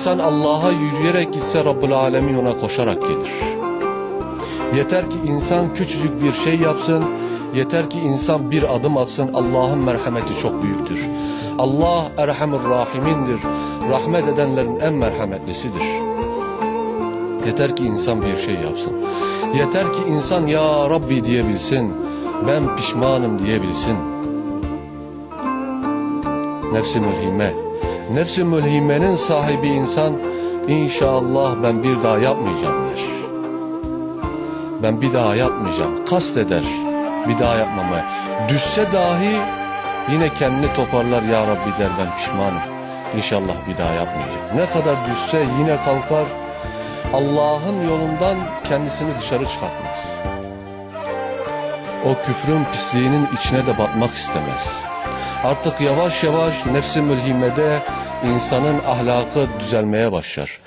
İnsan Allah'a yürüyerek gitse Rabbul Alemin ona koşarak gelir. Yeter ki insan küçücük bir şey yapsın, yeter ki insan bir adım atsın Allah'ın merhameti çok büyüktür. Allah Erhamur Rahimindir. Rahmet edenlerin en merhametlisidir. Yeter ki insan bir şey yapsın. Yeter ki insan ya Rabbi diyebilsin. Ben pişmanım diyebilsin. Nefsi mülhime. Nefsi mülhimenin sahibi insan inşallah ben bir daha yapmayacağım der. Ben bir daha yapmayacağım. Kast eder bir daha yapmamaya. Düşse dahi yine kendini toparlar ya Rabbi der ben pişmanım. İnşallah bir daha yapmayacağım. Ne kadar düşse yine kalkar Allah'ın yolundan kendisini dışarı çıkartmaz. O küfrün pisliğinin içine de batmak istemez. Artık yavaş yavaş nefsi mülhimede insanın ahlakı düzelmeye başlar.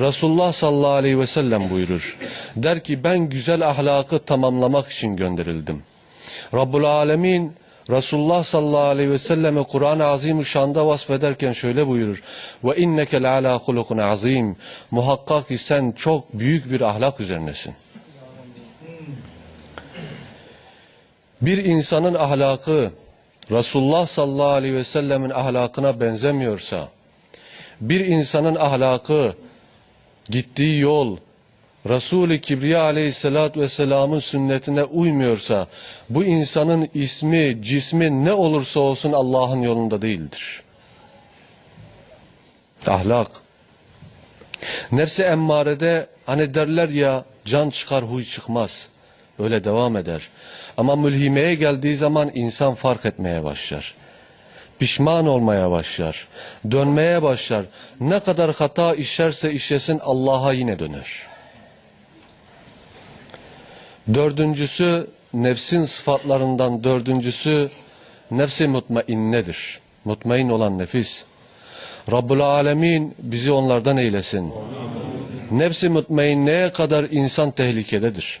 Resulullah sallallahu aleyhi ve sellem buyurur. Der ki ben güzel ahlakı tamamlamak için gönderildim. Rabbul Alemin Resulullah sallallahu aleyhi ve selleme Kur'an-ı Azimüşşan'da vasfederken şöyle buyurur. Ve inneke leala hulukun azim. Muhakkak ki sen çok büyük bir ahlak üzerinesin. Bir insanın ahlakı Resulullah sallallahu aleyhi ve sellemin ahlakına benzemiyorsa, bir insanın ahlakı, gittiği yol, Resul-i Kibriya aleyhissalatü vesselamın sünnetine uymuyorsa, bu insanın ismi, cismi ne olursa olsun Allah'ın yolunda değildir. Ahlak. Nefsi emmarede hani derler ya can çıkar huy çıkmaz. Öyle devam eder. Ama mülhimeye geldiği zaman insan fark etmeye başlar. Pişman olmaya başlar. Dönmeye başlar. Ne kadar hata işlerse işlesin Allah'a yine döner. Dördüncüsü nefsin sıfatlarından dördüncüsü nefsi mutmainnedir. Mutmain olan nefis. Rabbul Alemin bizi onlardan eylesin. Nefsi mutmainneye kadar insan tehlikededir.